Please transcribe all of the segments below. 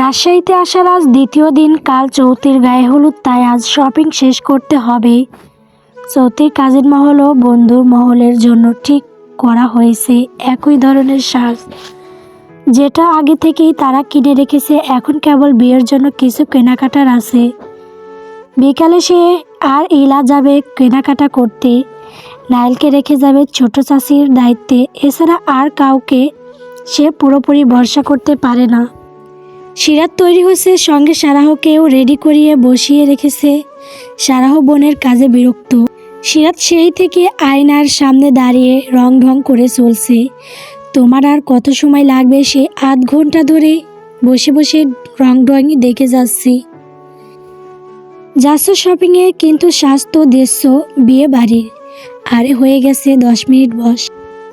রাজশাহীতে আসার আজ দ্বিতীয় দিন। কাল চৌতির গায়ে হলুদ, তাই আজ শপিং শেষ করতে হবে। চৌতির কাজের মহল ও বন্ধুর মহলের জন্য ঠিক করা হয়েছে একই ধরনের সাজ। যেটা আগে থেকেই তারা কিনে রেখেছে, এখন কেবল বিয়ের জন্য কিছু কেনাকাটার আছে। বিকালে সে আর ইলা যাবে কেনাকাটা করতে। নাইলকে রেখে যাবে ছোট চাষির দায়িত্বে। এছাড়া আর কাউকে সে পুরোপুরি ভরসা করতে পারে না। সিরাত তৈরি হয়েছে, সঙ্গে সারাহকেও রেডি করিয়ে বসিয়ে রেখেছে। সারাহ বোনের কাজে বিরক্ত। সিরাত সেই থেকে আয়নার সামনে দাঁড়িয়ে রং ঢং করে চলছে। তোমার আর কত সময় লাগবে সে আধ ঘণ্টা ধরে বসে বসে রং ড্রয়িং দেখে যাচ্ছি। যাচ্ছ শপিংয়ে কিন্তু স্বাস্থ্য দেশ বিয়ে বাড়ির আরে হয়ে গেছে দশ মিনিট বস।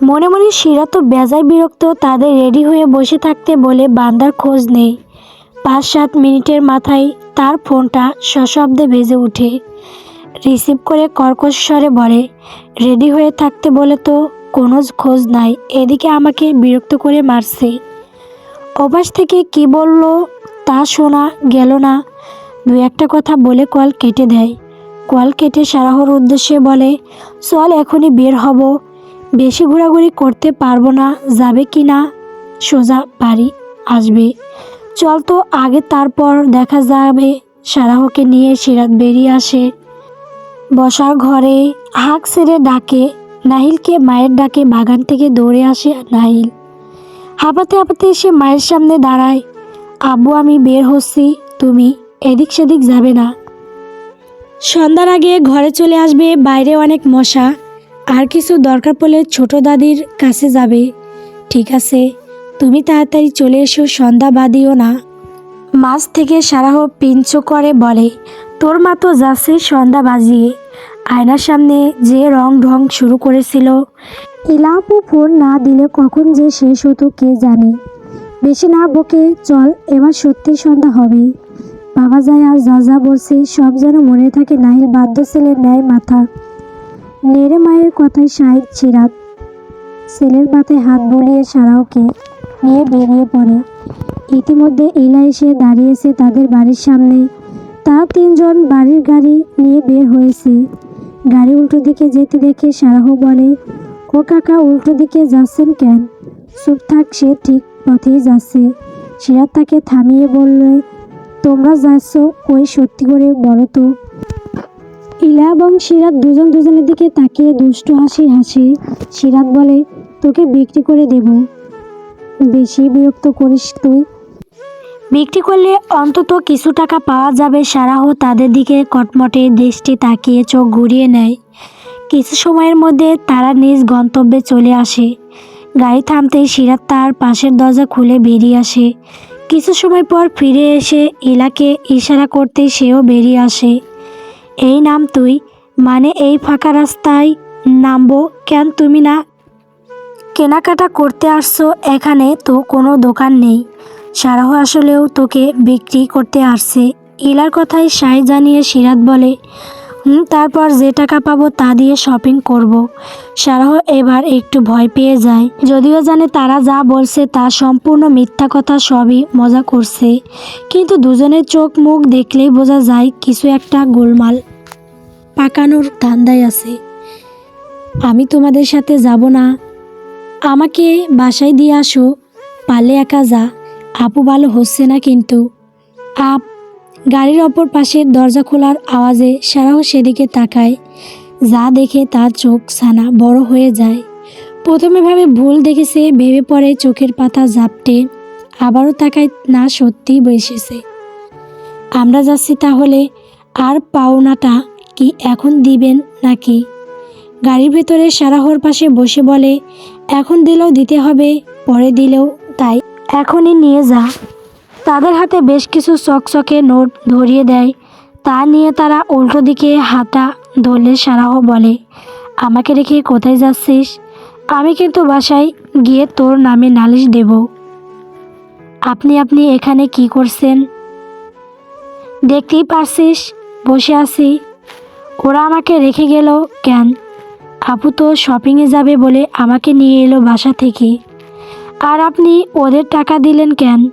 মনে মনে শিরা তো বেজায় বিরক্ত, তাদের রেডি হয়ে বসে থাকতে বলে বান্দার খোঁজ নেই। পাঁচ সাত মিনিটের মাথায় তার ফোনটা সশব্দে বেজে ওঠে। রিসিভ করে কর্কশ স্বরে বলে, রেডি হয়ে থাকতে বলে তো কোনো খোঁজ নাই, এদিকে আমাকে বিরক্ত করে মারছে। অভ্যাস থেকে কি বলল তা শোনা গেল না। দু একটা কথা বলে কল কেটে দেয়। কল কেটে সারাহর উদ্দেশ্যে বলে, চল এখনই বের হব। বেশি ঘোরাঘুরি করতে পারব না, যাবে কি না? সোজা বাড়ি আসবে। চল তো আগে তারপর দেখা যাবে। সারাহকে নিয়ে সিরাত বেরিয়ে আসে। বসার ঘরে হাঁক সেরে ডাকে। নাহিলকে মায়ের ডাকে বাগান থেকে দৌড়ে আসে নাহিল। হাঁপাতে হাঁপাতে এসে মায়ের সামনে দাঁড়ায়। আব্বু, আমি বের হচ্ছি। তুমি এদিক সেদিক যাবে না। সন্ধ্যার আগে ঘরে চলে আসবে বাইরে অনেক মশা। আর কিছু দরকার পড়লে ছোট দাদির কাছে যাবে। ঠিক আছে তুমি তাড়াতাড়ি চলে এসো, সন্ধ্যা বাদিও না। মাছ থেকে সারাহ পিঞ্চ করে বলে, তোর মা তো যাচ্ছে সন্ধ্যা বাজিয়ে। আয়নার সামনে যে রং ঢং শুরু করেছিল ইলাপু ফোন না দিলে কখন যে শেষ হতো কে জানে। বেশি না বকে, চল, এবার সত্যি সন্ধ্যা হবে বাবা যায় আর যা যা বলছে, সব যেন মনে থাকে নাহিল বাধ্য ছেলের ন্যায় মাথা। নেড়ে মায়ের কথায় সাহেব চিরাত ছেলের মাথায় হাত বুলিয়ে সারাওকে নিয়ে বেরিয়ে পড়ে ইতিমধ্যে ইলা এসে দাঁড়িয়েছে তাদের বাড়ির সামনে। তারা তিনজন বাড়ির গাড়ি নিয়ে বের হয়েছে। গাড়ি উল্টো দিকে যেতে দেখে সারাহ বলে, ও কাকা, উল্টো দিকে যাচ্ছেন কেন? চুপ থাক, সে ঠিক পথেই যাচ্ছে। সিরাত তাকে থামিয়ে বললে, তোমরা যাচ্ছ কই সত্যি করে বলো তো? ইলা এবং সিরাত দুজন দুজনের দিকে তাকিয়ে দুষ্টু হাসি হাসি। সিরাত বলে, তোকে বিক্রি করে দেব। বেশি বিরক্ত করিস তুই। বিক্রি করলে অন্তত কিছু টাকা পাওয়া যাবে, সারাহ। তাদের দিকে কটমটে দৃষ্টি তাকিয়ে চোখ ঘুরিয়ে নেয়। কিছু সময়ের মধ্যে তারা নিজ গন্তব্যে চলে আসে। গাড়ি থামতেই সিরাত তার পাশের দরজা খুলে বেরিয়ে আসে। কিছু সময় পর ফিরে এসে ইলাকে ইশারা করতে সেও বেরিয়ে আসে। এই নাম তুই মানে এই ফাঁকা রাস্তায় নামবো কেন তুমি না কেনাকাটা করতে আসছো এখানে তো কোনো দোকান নেই। সারাহ আসলেও তোকে বিক্রি করতে আসছে। ইলার কথায় সাই জানিয়ে সিরাত বলে তারপর যে টাকা পাবো তা দিয়ে শপিং করব। সারাহ এবার একটু ভয় পেয়ে যায়। যদিও জানে তারা যা বলছে তা সম্পূর্ণ মিথ্যা কথা, সবই মজা করছে। কিন্তু দুজনের চোখ মুখ দেখলেই বোঝা যায় কিছু একটা গোলমাল পাকানোর ধান্দায় আছে। আমি তোমাদের সাথে যাব না আমাকে বাসায় দিয়ে আসো পালে একা যা। আপু ভালো হচ্ছে না কিন্তু। আপ, গাড়ির অপর পাশের দরজা খোলার আওয়াজে সারাহ সেদিকে তাকায়। যা দেখে তার চোখ ছানা বড় হয়ে যায়। প্রথমে ভাবে ভুল দেখেছে, ভেবে পড়ে চোখের পাতা জাপটে আবারও তাকায় না সত্যি বসেছে। আমরা যাচ্ছি তাহলে আর পাওনাটা কি এখন দিবেন নাকি? গাড়ির ভেতরে সারাহর পাশে বসে বলে এখন দিলেও দিতে হবে, পরে দিলেও তাই। এখনই নিয়ে যা। তাদের হাতে বেশ কিছু চকচকে নোট ধরিয়ে দেয়। তা নিয়ে তারা উল্টো দিকে হাঁটা ধরলে সারাহ বলে, আমাকে রেখে কোথায় যাচ্ছিস? আমি কিন্তু বাসায় গিয়ে তোর নামে নালিশ দেব। আপনি আপনি এখানে কি করছেন? দেখতেই পারছিস, বসে আছি। ওরা আমাকে রেখে গেল কেন? আপু তো শপিংয়ে যাবে বলে আমাকে নিয়ে এলো বাসা থেকে। আর আপনি ওদের টাকা দিলেন কেন?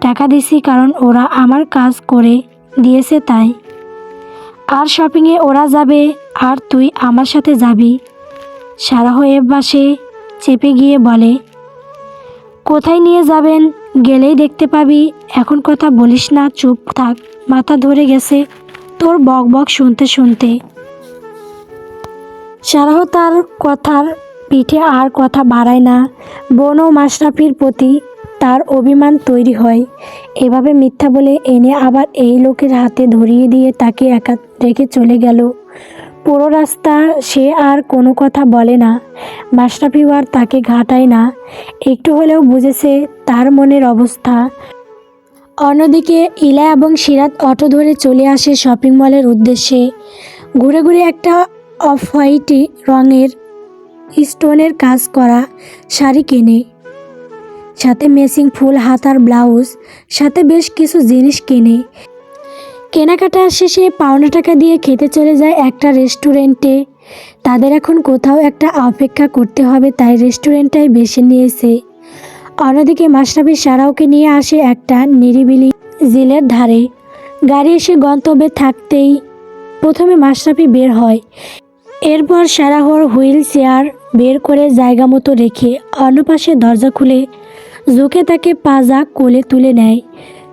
টাকা দিছি কারণ ওরা আমার কাজ করে, দিয়েছে তাই। আর শপিংয়ে ওরা যাবে, আর তুই আমার সাথে যাবি। সারা হয়ে বাসে চেপে গিয়ে বলে, কোথায় নিয়ে যাবেন? গেলেই দেখতে পাবি। এখন কথা বলিস না, চুপ থাক। মাথা ধরে গেছে তোর বক বক শুনতে শুনতে। সারাহ তার কথার পিঠে আর কথা বাড়ায় না। বন ও মাশরাফির প্রতি তার অভিমান তৈরি হয়। এভাবে মিথ্যা বলে এনে আবার এই লোকের হাতে ধরিয়ে দিয়ে তাকে একা রেখে চলে গেল। পুরো রাস্তা সে আর কোনো কথা বলে না। মাশরাফিও আর তাকে ঘাটায় না। একটু হলেও বুঝেছে তার মনের অবস্থা। অন্যদিকে ইলা এবং সিরাত অটো ধরে চলে আসে শপিং মলের উদ্দেশ্যে। ঘুরে ঘুরে একটা অফ হোয়াইট রঙের স্টোনের কাজ করা শাড়ি কেনে। সাথে মেসিং ফুল হাতার ব্লাউজ, সাথে বেশ কিছু জিনিস কেনে। কেনাকাটা শেষে পাওনা টাকা দিয়ে খেতে চলে যায় একটা রেস্টুরেন্টে। তাদের এখন কোথাও একটা অপেক্ষা করতে হবে, তাই রেস্টুরেন্টটাই বেছে নিয়েছে। অন্যদিকে মাশরাফি সারাওকে নিয়ে আসে একটা নিরিবিলি জিলের ধারে। গাড়ি এসে গন্তব্যে থাকতেই প্রথমে মাশরাফি বের হয়। এরপর সারাহর হুইল চেয়ার বের করে জায়গা মতো রেখে অন্য পাশে দরজা খুলে ঝুঁকে তাকে পাজা কোলে তুলে নেয়।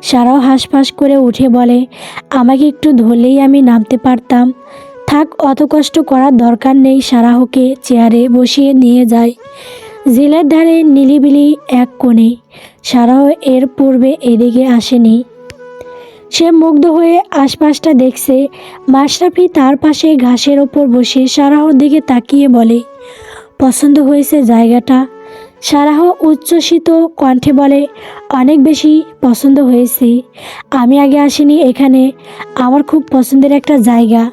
সারাও হাঁসফাঁস করে উঠে বলে, আমাকে একটু ধরলেই আমি নামতে পারতাম। থাক, অত কষ্ট করার দরকার নেই। সারাহকে চেয়ারে বসিয়ে নিয়ে যায়। জেলের ধারে নিলিবিলি এক কোণে। সারাহ এর পূর্বে এদিকে আসেনি। সে মুগ্ধ হয়ে আশপাশটা দেখছে। মাশরাফি তার পাশে ঘাসের ওপর বসে সারাহর দিকে তাকিয়ে বলে, পছন্দ হয়েছে জায়গাটা। সারাহ উচ্ছ্বসিত কণ্ঠে বলে, অনেক বেশি পছন্দ হয়েছে। আমি আগে আসিনি এখানে। আমার খুব পছন্দের একটা জায়গা।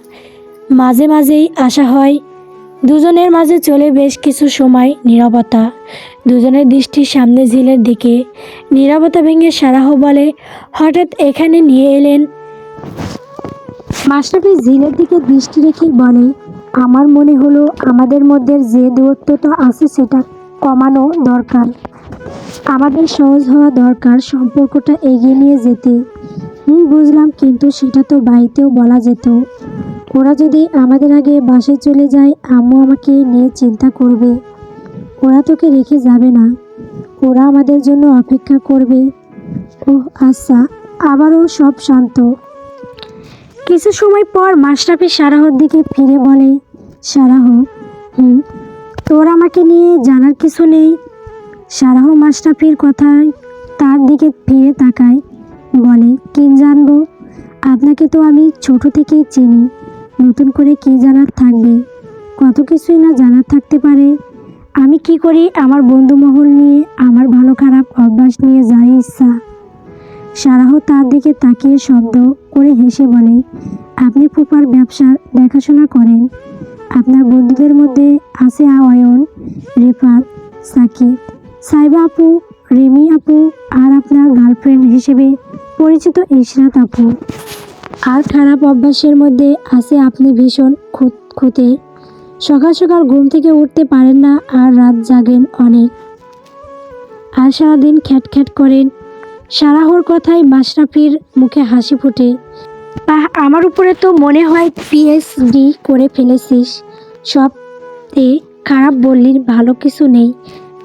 মাঝে মাঝেই আসা হয় দুজনের মাঝে চলে বেশ কিছু সময় নীরবতা। দুজনের দৃষ্টি সামনে ঝিলের দিকে। নীরবতা ভেঙে সারাহ বলে, হঠাৎ এখানে নিয়ে এলেন? মাস্টারপি ঝিলের দিকে দৃষ্টি রেখে বলে, আমার মনে হলো আমাদের মধ্যে যে দূরত্বটা আছে সেটা কমানো দরকার। আমাদের সহজ হওয়া দরকার সম্পর্কটা এগিয়ে নিয়ে যেতে। বুঝলাম, কিন্তু সেটা তো বাড়িতেও বলা যেত। ওরা যদি আমাদের আগে বাসে চলে যায়, আম্মু আমাকে নিয়ে চিন্তা করবে। ওরা তোকে রেখে যাবে না। ওরা আমাদের জন্য অপেক্ষা করবে। ও আচ্ছা আবারও সব শান্ত। কিছু সময় পর মাশরাফি সারাহর দিকে ফিরে বলে, সারাহ, হুম, তোর আমাকে নিয়ে জানার কিছু নেই। সারাহ মাশরাফির কথায় তার দিকে ফিরে তাকায়, বলে কি জানব? আপনাকে তো আমি ছোট থেকেই চিনি। নতুন করে কি জানার থাকবে? কত কিছুই না জানার থাকতে পারে। আমি কি করি? আমার বন্ধু মহল নিয়ে, আমার ভালো খারাপ অভ্যাস নিয়ে যাই ইচ্ছা। সারাহ তার দিকে তাকিয়ে শব্দ করে হেসে বলে, আপনি ফুপার ব্যবসার দেখাশোনা করেন। আপনার বন্ধুদের মধ্যে আছে অয়ন রেফাত, সাকিব। সাইবা আপু, রিমি আপু আর আপনার গার্লফ্রেন্ড হিসেবে পরিচিত ইশরাত আপু। আর খারাপ অভ্যাসের মধ্যে আছে আপনি ভীষণ খুঁত খুঁতে। সকাল সকাল ঘুম থেকে উঠতে পারেন না আর রাত জাগেন অনেক। আর সারাদিন খ্যাট খ্যাট করেন। সারাহর কথায় মাশরাফির মুখে হাসি ফোটে। বাহ, আমার উপরে তো মনে হয় পিএইচডি করে ফেলেছিস। সবতে খারাপ বললি ভালো কিছু নেই।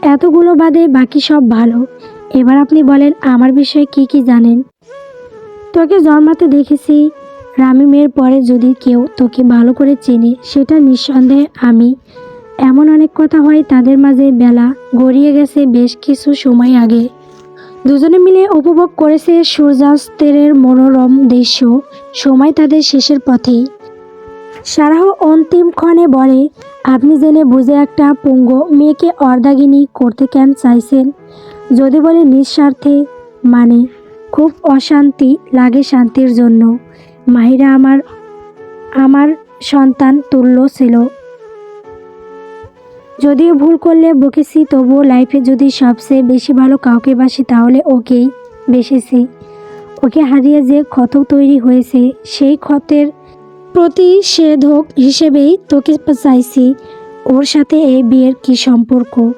এতগুলো বাদে বাকি সব ভালো। এবার আপনি বলেন, আমার বিষয়ে কি কি জানেন? তোকে জন্মাতে দেখেছি। রামিমের পরে যদি কেউ তোকে ভালো করে চেনে, সেটা নিঃসন্দেহে আমি। এমন অনেক কথা হয় তাদের মাঝে বেলা গড়িয়ে গেছে বেশ কিছু সময় আগে। দুজনে মিলে উপভোগ করেছে সূর্যাস্তের মনোরম দৃশ্য। সময় তাদের শেষের পথেই। সারাহ অন্তিম ক্ষণে বলে, আপনি জেনে বুঝে একটা পুঙ্গ মেয়েকে অর্ধাগিনী করতে কেন চাইছেন? যদি বলে নিঃস্বার্থে মানে খুব অশান্তি লাগে শান্তির জন্য। মাহিরা আমার আমার সন্তান তুল্য ছিল। যদিও ভুল করলে বকেছি, তবুও লাইফে যদি সবচেয়ে বেশি ভালো কাউকে বাসি, তাহলে ওকেই বেসেছি। ওকে হারিয়ে যে ক্ষত তৈরি হয়েছে, সেই ক্ষতের প্রতিষেধক হিসেবেই তোকে চাইছি। ওর সাথে এই বিয়ের কি সম্পর্ক?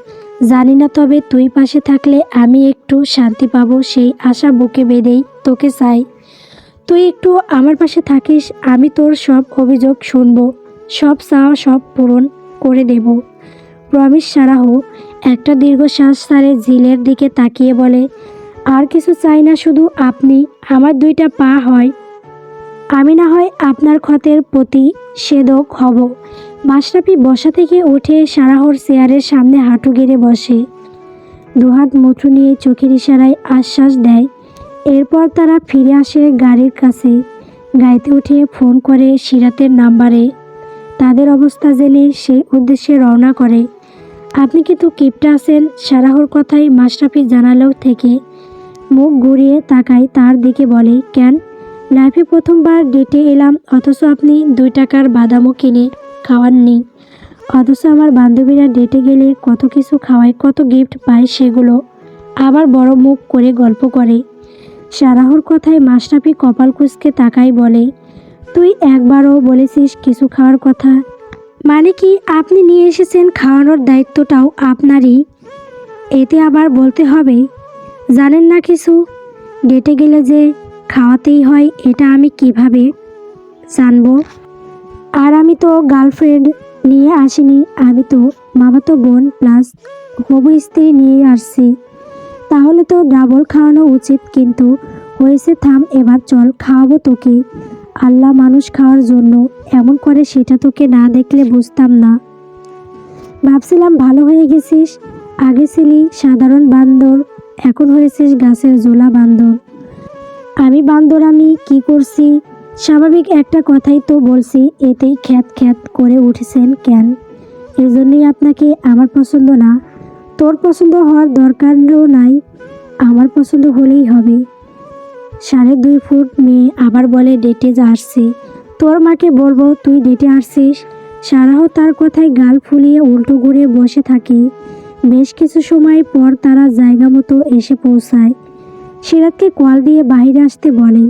জানি না তবে তুই পাশে থাকলে আমি একটু শান্তি পাবো, সেই আশা বুকে বেঁধেই তোকে চাই। তুই একটু আমার পাশে থাকিস, আমি তোর সব অভিযোগ শুনব, সব চাওয়া সব পূরণ করে দেব। প্রমিস সারাহ, একটা দীর্ঘশ্বাস সারে ঝিলের দিকে তাকিয়ে বলে, আর কিছু চাই না শুধু আপনি, আমার দুইটা পা হয়। আমি না হয় আপনার ক্ষতের প্রতি সেদক হব। মাশরাফি বসা থেকে উঠে সারাহর চেয়ারের সামনে হাঁটু গেড়ে বসে। দুহাত মুঠু নিয়ে চোখের ইশারায় আশ্বাস দেয়। এরপর তারা ফিরে আসে গাড়ির কাছে। গাড়িতে উঠে ফোন করে সিরাতের নাম্বারে। তাদের অবস্থা জেনে সেই উদ্দেশ্যে রওনা করে। আপনি কিন্তু কিপটা আছেন? সারাহর কথাই মাশরাফি জানালেও থেকে। মুখ ঘুরিয়ে তাকায় তার দিকে বলে, কেন? লাইফে প্রথমবার ডেটে এলাম, অথচ আপনি দুই টাকার বাদামও কিনে খাওয়াননি অথচ আমার বান্ধবীরা ডেটে গেলে কত কিছু খাওয়ায়, কত গিফট পায় সেগুলো আবার বড় মুখ করে গল্প করে। সারাহর কথায় মাস্টাপি কপাল কুচকে তাকাই বলে, তুই একবারও বলেছিস কিছু খাওয়ার কথা। মানে কি আপনি নিয়ে এসেছেন খাওয়ানোর দায়িত্বটাও আপনারই? এতে আবার বলতে হবে, জানেন না কিছু? ডেটে গেলে যে খাওয়াতেই হয়, এটা আমি কীভাবে জানব? আর আমি তো গার্লফ্রেন্ড নিয়ে আসিনি, আমি তো মামাতো বোন প্লাস হবু স্ত্রী নিয়ে আসছি। তাহলে তো ডাবল খাওয়ানো উচিত, কিন্তু হয়েছে থাম, এবার চল, খাওয়াবো তোকে। আল্লাহ মানুষ খাওয়ার জন্য এমন করে, সেটা তোকে না দেখলে বুঝতাম না। ভাবছিলাম ভালো হয়ে গেছিস, আগে ছিলি সাধারণ বান্দর, এখন হয়েছিস গাছের জোলা বান্দর। আমি বান্দর, আমি কি করছি? স্বাভাবিক একটা কথাই তো বলছি, এতেই খ্যাত খ্যাত করে উঠেছেন কেন? এজন্যই আপনাকে আমার পছন্দ না। তোর পছন্দ হওয়ার দরকারও নাই, আমার পছন্দ হলেই হবে। সাড়ে দুই ফুট মেয়ে আবার বলে ডেটে আসছে। তোর মাকে বলব, তুই ডেটে আসছিস? সারাহ তার কথায় গাল ফুলিয়ে উল্টো ঘুরে বসে থাকে। বেশ কিছু সময় পর তারা জায়গা মতো এসে পৌঁছায়। সিরাতকে কল দিয়ে বাইরে আসতে বলে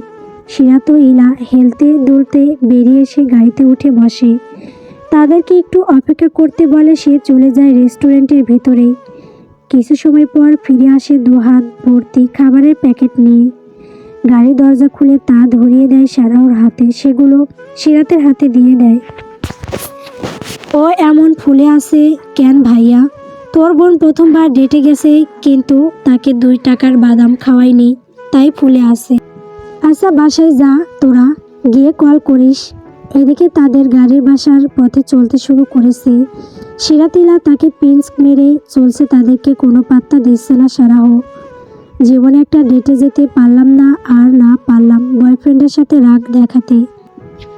সিরাত ইলা হেলতে দুলতে বেরিয়ে এসে গাড়িতে উঠে বসে। তাদেরকে একটু অপেক্ষা করতে বলে সে চলে যায় রেস্টুরেন্টের ভেতরে। কিছু সময় পর ফিরে আসে দু হাত ভর্তি খাবারের প্যাকেট নিয়ে। গাড়ি দরজা খুলে তা ধরিয়ে দেয় সারাওর হাতে। সেগুলো সিরাতের হাতে দিয়ে দেয়। ও এমন ফুলে আছে কেন ভাইয়া? তোর বোন প্রথমবার ডেটে গেছে, কিন্তু তাকে দুই টাকার বাদাম খাওয়ায়নি, তাই ফুলে আছে। আচ্ছা বাসায় যা, তোরা গিয়ে কল করিস। এদিকে তাদের গাড়ির বাসার পথে চলতে শুরু করেছে। সিরাতিলা তাকে পিঞ্চ মেরে চলছে তাদেরকে কোনো পাত্তা দিচ্ছে না সারাহ জীবনে একটা ডেটে যেতে পারলাম না, আর না পারলাম বয়ফ্রেন্ডের সাথে রাগ দেখাতে।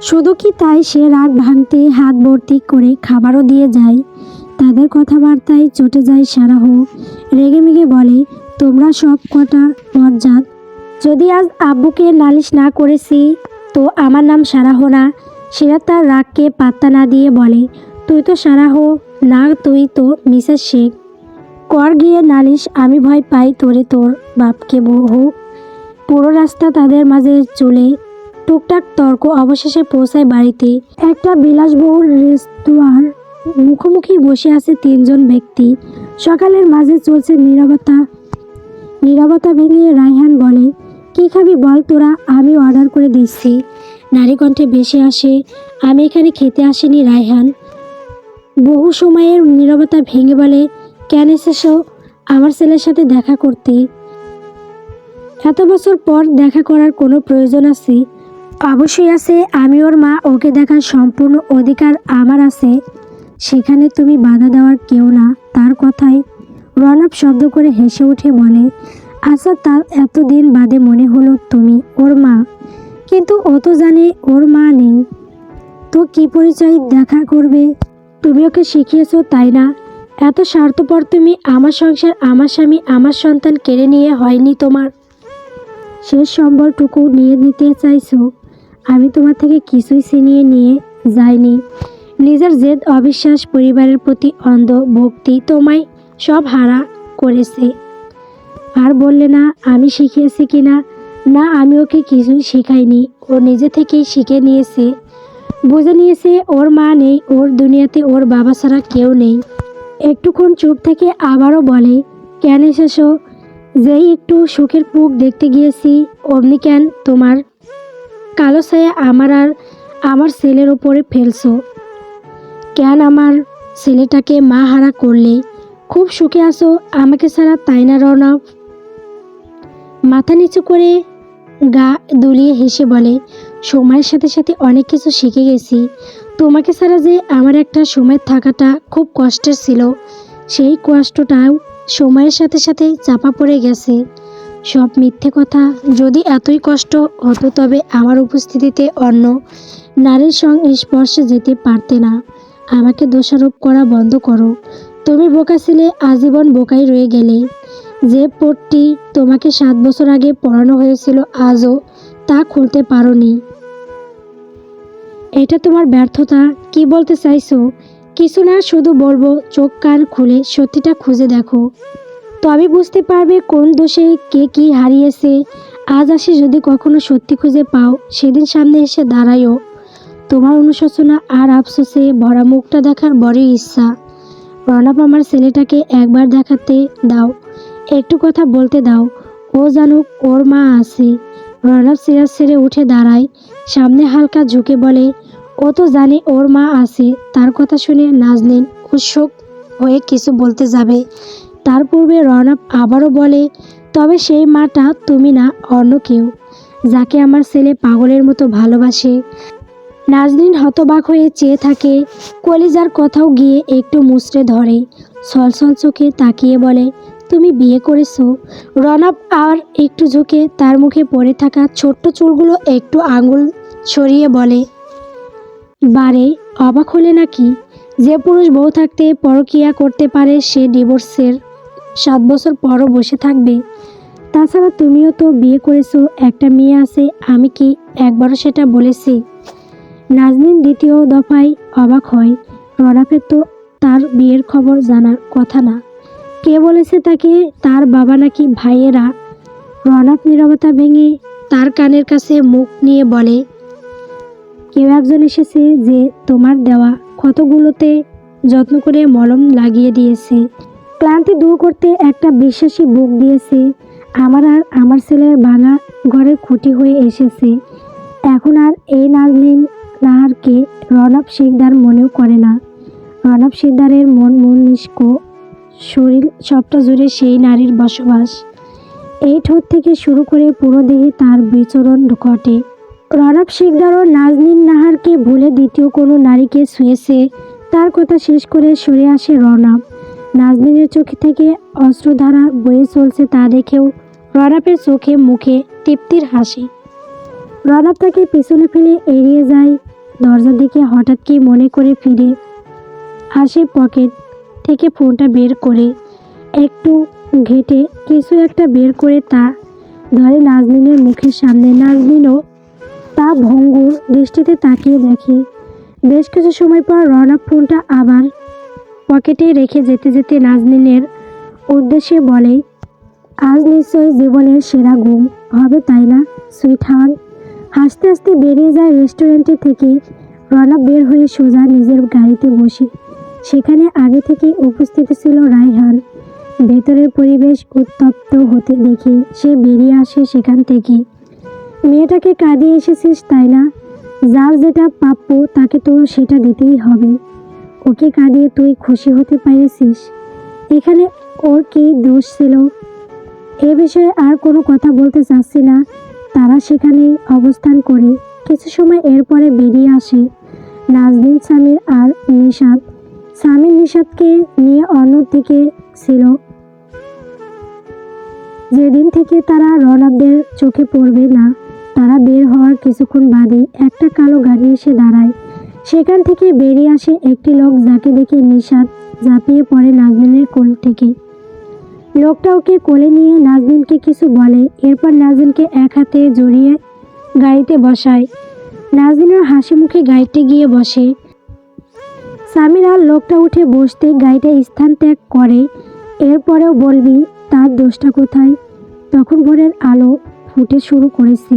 শুধু কি তাই সে রাগ ভাঙতে হাত ভর্তি করে খাবারও দিয়ে যায়। তাদের কথাবার্তায় চটে যায় সারাহ রেগে মেগে বলে, তোমরা সব কটা বরজাত যদি আজ আব্বুকে নালিশ না করেছি, তো আমার নাম সারাহ না। সেরা তার রাগকে পাত্তা না দিয়ে বলে, তুই তো সারাহ, না তুই তো মিসেস শেখ। কর গিয়ে নালিশ, আমি ভয় পাই তোরে তোর বাপকে বহু। পুরো রাস্তা তাদের মাঝে চলে। টুকটাক তর্ক অবশেষে পৌঁছায় বাড়িতে। একটা বিলাসবহুল রেস্তোরাঁর মুখোমুখি বসে আছে তিনজন ব্যক্তি। সকালের মাঝে চলছে নীরবতা। নীরবতা ভেঙে রায়হান বলে কি খাবি বল তোরা? আমি অর্ডার করে দিচ্ছি। নারী কণ্ঠে ভেসে আসে, আমি এখানে খেতে আসিনি রায়হান। বহু সময়ের নীরবতা ভেঙে বলে, কেন এসেছ? আমার ছেলের সাথে দেখা করতে। এত বছর পর দেখা করার কোনো প্রয়োজন আছে? অবশ্যই আছে। আমি ওর মা, ওকে দেখার সম্পূর্ণ অধিকার আমার আছে। সেখানে তুমি বাধা দেওয়ার কেউ না, তার কথায় রনব শব্দ করে হেসে উঠে বলে আচ্ছা তার এতদিন বাদে মনে হলো তুমি ওর মা। কিন্তু ও তো জানে ওর মা নেই। তো কি পরিচয় দেখা করবে? তুমি ওকে শিখিয়েছো তাই না? এত স্বার্থপর তুমি আমার সংসার, আমার স্বামী, আমার সন্তান কেড়ে নিয়ে হয়নি তোমার। শেষ সম্বলটুকু নিয়ে নিতে চাইছো। আমি তোমার থেকে কিছুই ছিনিয়ে নিয়ে যাইনি। নিজের জেদ, অবিশ্বাস, পরিবারের প্রতি অন্ধ ভক্তি তোমায় সব হারা করেছে। আর বললে না, আমি শিখিয়েছি কিনা? না, আমি ওকে কিছুই শেখাইনি। ও নিজে থেকেই শিখে নিয়েছে। বুঝে নিয়েছে, ওর মা নেই, ওর দুনিয়াতে ওর বাবা ছাড়া কেউ নেই। একটুক্ষণ চুপ থেকে আবারও বলে, কেন এসেছ? যেই একটু সুখের মুখ দেখতে গিয়েছি, অমনি কেন তোমার? কালো ছায়া আমার আর আমার ছেলের ওপরে ফেলছো। কেন আমার ছেলেটাকে মা হারা করলে? খুব সুখে আছো, আমাকে ছাড়া তাই না রনব মাথা নিচু করে গা দুলিয়ে হেসে বলে, সময়ের সাথে সাথে অনেক কিছু শিখে গেছি। তোমাকে ছাড়া যে আমার একটা সময় থাকাটা খুব কষ্টের ছিল, সেই কষ্টটাও সময়ের সাথে সাথে চাপা পড়ে গেছে। সব মিথ্যে কথা যদি এতই কষ্ট হতো তবে আমার উপস্থিতিতে অন্য নারীর সঙ্গে স্পর্শে যেতে পারতে না। আমাকে দোষারোপ করা বন্ধ করো। তুমি বোকা ছিলে, আজীবন বোকাই রয়ে গেলে। যে পটটি তোমাকে সাত বছর আগে পড়ানো হয়েছিল, আজও তা খুলতে পারোনি। এটা তোমার ব্যর্থতা, কি বলতে চাইছো? কিছু না, শুধু বলব, চোখ কান খুলে সত্যিটা খুঁজে দেখো। তবে বুঝতে পারবে কোন দোষে কে কি হারিয়েছে। আজ আসি যদি কখনো সত্যি খুঁজে পাও, সেদিন সামনে এসে দাঁড়ায়ও। তোমার অনুশোচনা আর আফসোসে ভরা মুখটা দেখার বড়ই ইচ্ছা। প্রণব আমার ছেলেটাকে একবার দেখাতে দাও। একটু কথা বলতে দাও। ও জানুক ওর মা আছে। প্রণব সিরাজ ছেড়ে উঠে দাঁড়ায়। সামনে হালকা ঝুঁকে বলে, ও তো জানে ওর মা আছে। তার কথা শুনে নাজনীন উৎসুক হয়ে কিছু বলতে যাবে। তার পূর্বে রনব আবারও বলে, তবে সেই মাটা তুমি না, অন্য কেউ। যাকে আমার ছেলে পাগলের মতো ভালোবাসে। নাজনীন হতবাক হয়ে চেয়ে থাকে। কলিজার কথাও গিয়ে একটু মুচড়ে ধরে। ছলছল চোখে তাকিয়ে বলে তুমি বিয়ে করেছ রনব আর একটু ঝুঁকে তার মুখে পড়ে থাকা ছোট্ট চুলগুলো একটু আঙুল ছড়িয়ে বলে, বারে, অবাক হলে নাকি? যে পুরুষ বউ থাকতে পরকিয়া করতে পারে সে ডিভোর্সের সাত বছর পরও বসে থাকবে। তাছাড়া তুমিও তো বিয়ে করেছ, একটা মেয়ে আছে, আমি কি একবারও সেটা বলেছি? নাজনীন দ্বিতীয় দফায় অবাক হয় রনাফের তো তার বিয়ের খবর জানার কথা না। কে বলেছে তাকে? তার বাবা নাকি ভাইয়েরা? রনাফ নীরবতা ভেঙে তার কানের কাছে মুখ নিয়ে বলে, কেউ একজন এসেছে যে তোমার দেওয়া ক্ষতগুলোতে যত্ন করে মলম লাগিয়ে দিয়েছে। ক্লান্তি দূর করতে একটা বিশ্বাসী বুক দিয়েছে, আমার আর আমার ছেলের ভাঙা ঘরের খুঁটি হয়ে এসেছে। এখন আর এই নাজনীন নাহারকে রণব শিকদার মনেও করে না। রণব শিকদারের মন মস্তিষ্ক শরীর সবটা জুড়ে সেই নারীর বসবাস। এই ঠোঁট থেকে শুরু করে পুরো দেহে তার বিচরণ ঘটে। রণব শিকদার ও নাজনীন নাহারকে ভুলে দ্বিতীয় কোনো নারীকে ছুঁয়েছে, তার কথা শেষ করে সরে আসে রণব। নাজনীনের চোখে থেকে অস্ত্রধারা বয়ে চলছে তা দেখেও রণবের চোখে মুখে তৃপ্তির হাসি। রণব তাকে পিছনে ফেলে এড়িয়ে যায়, দরজার দিকে হঠাৎ কি মনে করে ফিরে আসে পকেট। থেকে ফোনটা বের করে একটু ঘেটে কিছু একটা বের করে তা ধরে নাজমিনের মুখের সামনে। নাজমিনও তা ভঙ্গুর দৃষ্টিতে তাকিয়ে দেখে। বেশ কিছু সময় পর রনব ফোনটা আবার পকেটে রেখে যেতে যেতে নাজমিনের উদ্দেশ্যে বলে, আজ নিশ্চয়ই জীবনের সেরা ঘুম, হবে তাই না সুইট হার্ট হাসতে হাসতে বেরিয়ে যায় রেস্টুরেন্টে থেকে। রনব বের হয়ে সোজা নিজের গাড়িতে বসে সেখানে আগে থেকে উপস্থিত ছিল রায়হান। ভেতরের পরিবেশ উত্তপ্ত হতে দেখে সে বেরিয়ে আসে সেখান থেকে। মেয়েটাকে কাঁদিয়ে এসেছিস, তাই না? যার যেটা প্রাপ্য তাকে তো সেটা দিতেই হবে। ওকে কাঁদিয়ে তুই খুশি হতে পেরেছিস। এখানে ওর কি দোষ ছিল? এ বিষয়ে আর কোনো কথা বলতে চাচ্ছি না। তারা সেখানেই অবস্থান করে। কিছু সময় এরপরে বেরিয়ে আসে। নাজদিন সামির আর নিশাদ সামির নিশাদকে নিয়ে অন্যদিকে ছিল। যেদিন থেকে তারা রনাবদের চোখে পড়বে না, তারা বের হওয়ার কিছুক্ষণ বাদে একটা কালো গাড়ি এসে দাঁড়ায়। সেখান থেকে বেরিয়ে আসে একটি লোক যাকে দেখে নিশাদ ঝাঁপিয়ে পড়ে নাজমিনের কোল থেকে। লোকটা ওকে কোলে নিয়ে নাজমিনকে কিছু বলে, এরপর নাজমিনকে এক হাতে জড়িয়ে গাড়িতে বসায়। নাজমিনের হাসি মুখে গাড়িতে গিয়ে বসে। সামির লোকটা উঠে বসতে গাড়িটা স্থান ত্যাগ করে। এরপরেও বলবি, তার দোষটা কোথায়? তখন ভোরের আলো ফুটে শুরু করেছে।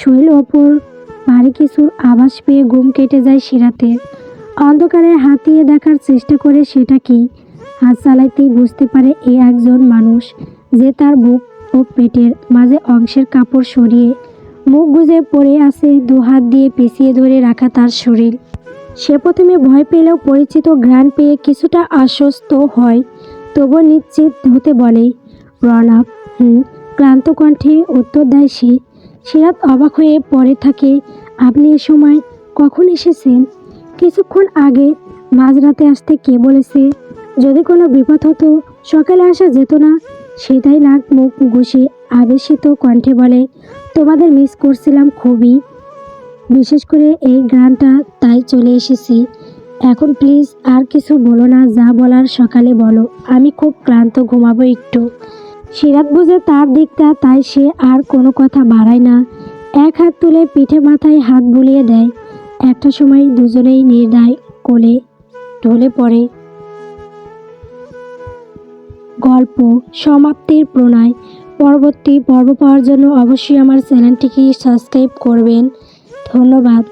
শৈল ওপর ভারী কিছুর আভাস পেয়ে ঘুম কেটে যায় সিরাতের অন্ধকারে হাতিয়ে দেখার চেষ্টা করে সেটা কি? হাত চালাইতেই বুঝতে পারে এ একজন মানুষ যে তার বুক ও পেটের মাঝে অংশের কাপড় সরিয়ে মুখ গুজে পড়ে আছে, দু হাত দিয়ে পেঁচিয়ে ধরে রাখা তার শরীর। সে প্রথমে ভয় পেলেও পরিচিত ঘ্রাণ পেয়ে কিছুটা আশ্বস্ত হয়, তবু নিশ্চিত হতে বলে রনাপ হুম, ক্লান্ত কণ্ঠে উত্তর দেয় সে। সিরাত অবাক হয়ে পড়ে থাকে, আপনি এ সময় কখন এসেছেন? কিছুক্ষণ আগে মাঝরাতে আসতে কে বলেছে? যদি কোনো বিপদ হতো, সকালে আসা যেত না, সেটাই নাক মুখ ঘষে আবেশিত কণ্ঠে বলে, তোমাদের মিস করছিলাম খুবই। বিশেষ করে এই গানটা তাই চলে এসেছি। এখন প্লিজ আর কিছু বলো না, যা বলার সকালে বলো। আমি খুব ক্লান্ত, ঘুমাবো একটু। সিরাত বুঝে তার দিকটা, তাই সে আর কোনো কথা বাড়ায় না। এক হাত তুলে পিঠে মাথায় হাত বুলিয়ে দেয়। একটা সময় দুজনেই নির্দায় কোলে ঢলে পড়ে। গল্প, সমাপ্তির প্রণয়। পরবর্তী পর্ব পাওয়ার জন্য অবশ্যই আমার চ্যানেলটিকে সাবস্ক্রাইব করবেন। ধন্যবাদ।